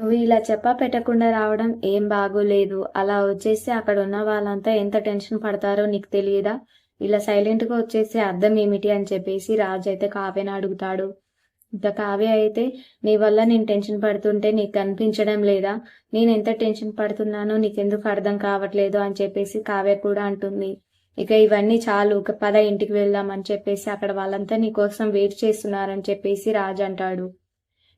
నువ్వు ఇలా చెప్పా పెట్టకుండా రావడం ఏం బాగోలేదు. అలా వచ్చేసి అక్కడ ఉన్న వాళ్ళంతా ఎంత టెన్షన్ పడతారో నీకు తెలియదా? ఇలా సైలెంట్గా వచ్చేసి అర్థం ఏమిటి అని చెప్పేసి రాజు అయితే కావ్యని అడుగుతాడు. ఇంకా కావ్య అయితే నీ వల్ల నేను టెన్షన్ పడుతుంటే నీకు కనిపించడం లేదా? నేను ఎంత టెన్షన్ పడుతున్నానో నీకెందుకు అర్థం కావట్లేదు అని చెప్పేసి కావ్య కూడా అంటుంది. ఇక ఇవన్నీ చాలు ఒక పద ఇంటికి వెళ్దాం అని చెప్పేసి అక్కడ వాళ్ళంతా నీ కోసం వెయిట్ చేస్తున్నారని చెప్పేసి రాజు అంటాడు.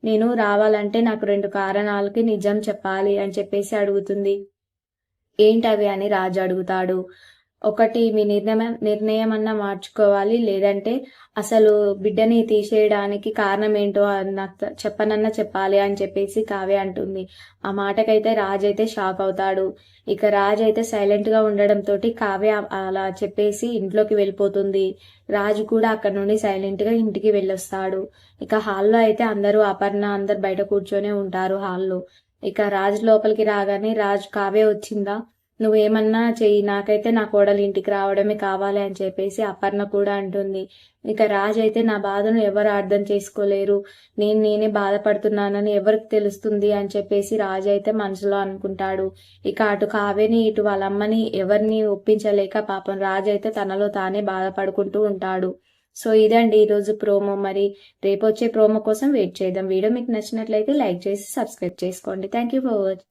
నేను రావాలంటే నాకు రెండు కారణాలకి నిజం చెప్పాలి అని చెప్పేసి అడుగుతుంది. ఏంటవి అని రాజు అడుగుతాడు. ఒకటి మీ నిర్ణయం నిర్ణయం అన్నా మార్చుకోవాలి. లేదంటే అసలు బిడ్డని తీసేయడానికి కారణం ఏంటో నాకు చెప్పనన్నా చెప్పాలి అని చెప్పేసి కావ్య అంటుంది. ఆ మాటకైతే రాజ్ అయితే షాక్ అవుతాడు. ఇక రాజ్ అయితే సైలెంట్గా ఉండడంతో కావ్య అలా చెప్పేసి ఇంట్లోకి వెళ్ళిపోతుంది. రాజు కూడా అక్కడ నుండి సైలెంట్గా ఇంటికి వెళ్ళొస్తాడు. ఇక హాల్లో అయితే అందరూ అపర్ణ అందరు బయట కూర్చొని ఉంటారు హాల్లో. ఇక రాజ్ లోపలికి రాగానే రాజ్ కావ్య వచ్చిందా? నువ్వేమన్నా చెయ్యి నాకైతే నా కోడలు ఇంటికి రావడమే కావాలి అని చెప్పేసి అపర్ణ కూడా అంటుంది. ఇక రాజ్ అయితే నా బాధను ఎవరు అర్థం చేసుకోలేరు. నేను నేనే బాధపడుతున్నానని ఎవరికి తెలుస్తుంది అని చెప్పేసి రాజు అయితే మనసులో అనుకుంటాడు. ఇక అటు కావ్యని ఇటు వాళ్ళ అమ్మని ఎవరిని ఒప్పించలేక పాపం రాజ్ అయితే తనలో తానే బాధపడుకుంటూ ఉంటాడు. సో ఇదండి ఈరోజు ప్రోమో. మరి రేపు వచ్చే ప్రోమో కోసం వెయిట్ చేద్దాం. వీడియో మీకు నచ్చినట్లయితే లైక్ చేసి సబ్స్క్రైబ్ చేసుకోండి. Thank you for watch